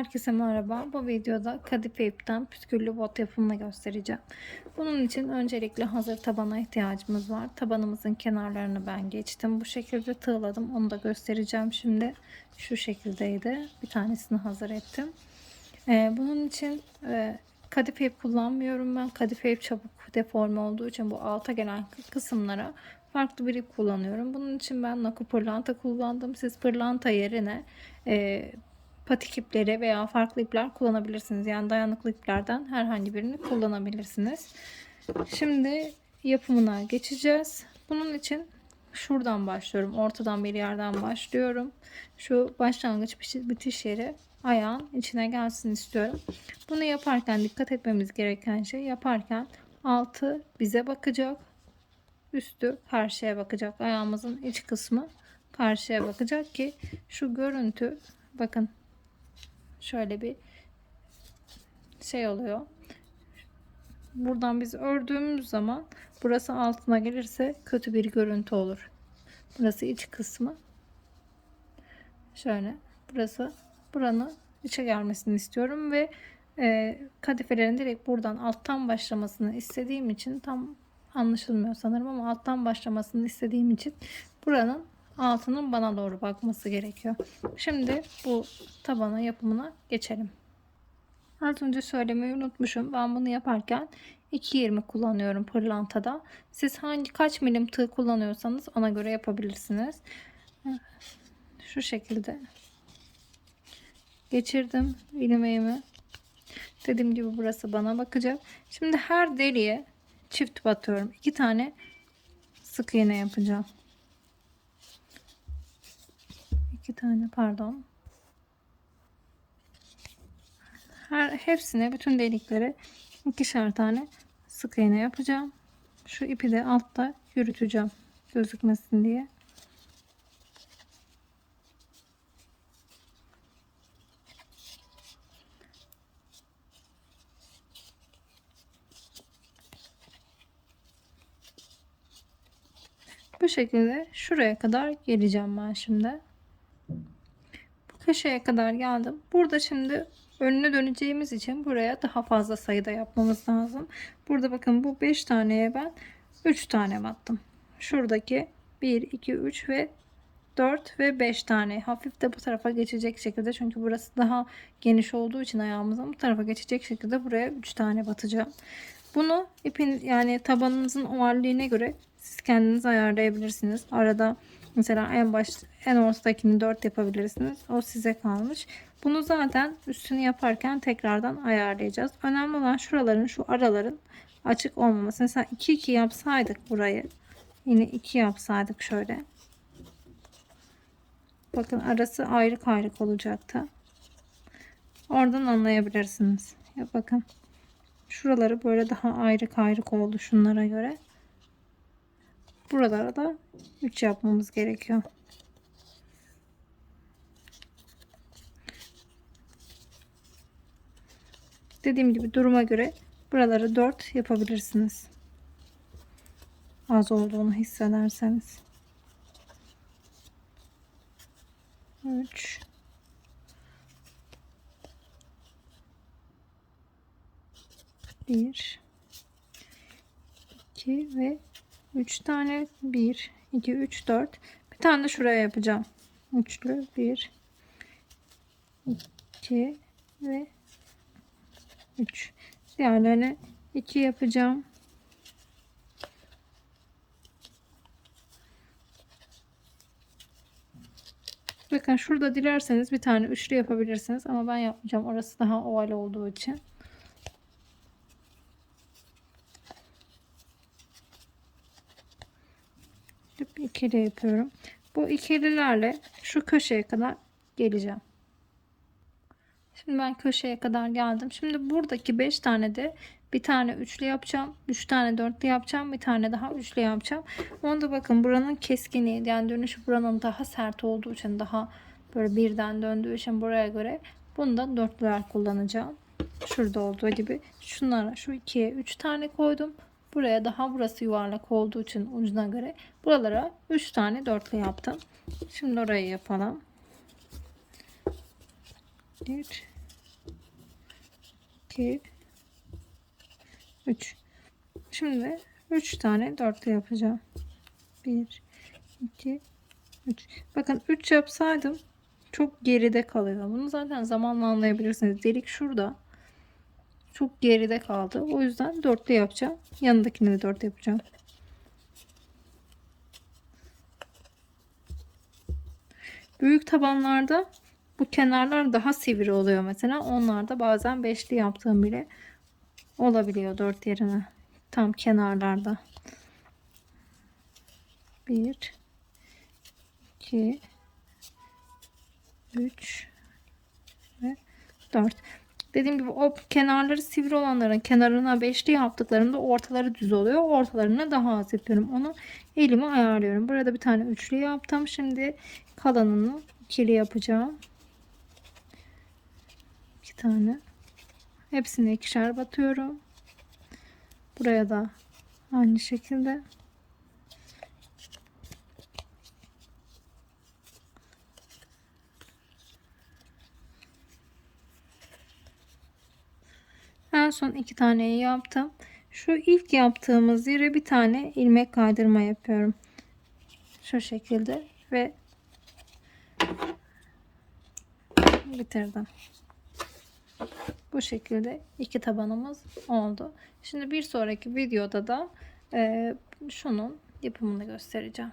Herkese merhaba. Bu videoda kadife ipten püsküllü bot yapımını göstereceğim. Bunun için öncelikle hazır tabana ihtiyacımız var. Tabanımızın kenarlarını ben geçtim. Bu şekilde tığladım. Onu da göstereceğim şimdi. Şu şekildeydi. Bir tanesini hazır ettim. Ee, bunun için e, kadife ip kullanmıyorum ben. Kadife ip çabuk deforme olduğu için bu alta gelen kısımlara farklı bir ip kullanıyorum. Bunun için ben naku pırlanta kullandım. Siz pırlanta yerine e, patik ipleri veya farklı ipler kullanabilirsiniz. Yani dayanıklı iplerden herhangi birini kullanabilirsiniz. Şimdi yapımına geçeceğiz. Bunun için şuradan başlıyorum. Ortadan bir yerden başlıyorum. Şu başlangıç bitiş yeri ayağın içine gelsin istiyorum. Bunu yaparken dikkat etmemiz gereken şey yaparken altı bize bakacak. Üstü karşıya bakacak. Ayağımızın iç kısmı karşıya bakacak ki şu görüntü bakın şöyle bir şey oluyor. Buradan biz ördüğümüz zaman burası altına gelirse kötü bir görüntü olur. Burası iç kısmı. Şöyle burası buranın içe gelmesini istiyorum ve e, kadifelerin direkt buradan alttan başlamasını istediğim için tam anlaşılmıyor sanırım ama alttan başlamasını istediğim için buranın altının bana doğru bakması gerekiyor. Şimdi bu tabana yapımına geçelim. Az önce söylemeyi unutmuşum. Ben bunu yaparken 2.20 kullanıyorum pırlantada. Siz hangi kaç milim tığ kullanıyorsanız ona göre yapabilirsiniz. Şu şekilde geçirdim ilmeğimi. Dediğim gibi burası bana bakacak. Şimdi her deliğe çift batıyorum. İki tane sık iğne yapacağım. İki tane pardon. Her hepsine bütün deliklere ikişer tane sık iğne yapacağım. Şu ipi de altta yürüteceğim gözükmesin diye. Bu şekilde şuraya kadar geleceğim ben şimdi köşeye kadar geldim. Burada şimdi önüne döneceğimiz için buraya daha fazla sayıda yapmamız lazım. Burada bakın bu 5 taneye ben 3 tane battım. Şuradaki 1, 2, 3 ve 4 ve 5 tane hafif de bu tarafa geçecek şekilde çünkü burası daha geniş olduğu için ayağımızın bu tarafa geçecek şekilde buraya 3 tane batacağım. Bunu ipin yani tabanınızın ovalliğine göre siz kendiniz ayarlayabilirsiniz. Arada Mesela en baş en ortadakini 4 yapabilirsiniz. O size kalmış. Bunu zaten üstünü yaparken tekrardan ayarlayacağız. Önemli olan şuraların şu araların açık olmaması. Mesela 2 2 yapsaydık burayı yine 2 yapsaydık şöyle. Bakın arası ayrı ayrık olacaktı. Oradan anlayabilirsiniz. Ya bakın. Şuraları böyle daha ayrı ayrık oldu şunlara göre. Buralara da 3 yapmamız gerekiyor. Dediğim gibi duruma göre buraları 4 yapabilirsiniz. Az olduğunu hissederseniz. 3 1 2 ve 3 tane 1 2 3 4 bir tane de şuraya yapacağım üçlü 1 2 ve 3 diğerlerine 2 yapacağım Bakın şurada dilerseniz bir tane üçlü yapabilirsiniz ama ben yapmayacağım. Orası daha oval olduğu için. İkili yapıyorum. Bu ikililerle şu köşeye kadar geleceğim. Şimdi ben köşeye kadar geldim. Şimdi buradaki 5 tane de bir tane üçlü yapacağım. 3 tane dörtlü yapacağım. Bir tane daha üçlü yapacağım. Onda bakın buranın keskinliği yani dönüşü buranın daha sert olduğu için daha böyle birden döndüğü için buraya göre bunda dörtlüler kullanacağım. Şurada olduğu gibi şunlara şu ikiye 3 tane koydum. Buraya daha burası yuvarlak olduğu için ucuna göre buralara 3 tane dörtlü yaptım. Şimdi orayı yapalım. 1 2 3 Şimdi 3 tane dörtlü yapacağım. 1 2 3 Bakın 3 yapsaydım çok geride kalıyor. Bunu zaten zamanla anlayabilirsiniz. Delik şurada. Çok geride kaldı. O yüzden dörtlü yapacağım. Yanındakini de dört yapacağım. Büyük tabanlarda bu kenarlar daha sivri oluyor mesela. Onlarda bazen beşli yaptığım bile olabiliyor dört yerine. Tam kenarlarda. Bir, iki, üç ve dört. Dediğim gibi o kenarları sivri olanların kenarına beşli yaptıklarımda ortaları düz oluyor. Ortalarına daha az yapıyorum. Onu elime ayarlıyorum. Burada bir tane üçlü yaptım. Şimdi kalanını ikili yapacağım. İki tane. Hepsine ikişer batıyorum. Buraya da aynı şekilde. En son iki taneyi yaptım. Şu ilk yaptığımız yere bir tane ilmek kaydırma yapıyorum. Şu şekilde ve bitirdim. Bu şekilde iki tabanımız oldu. Şimdi bir sonraki videoda da e, şunun yapımını göstereceğim.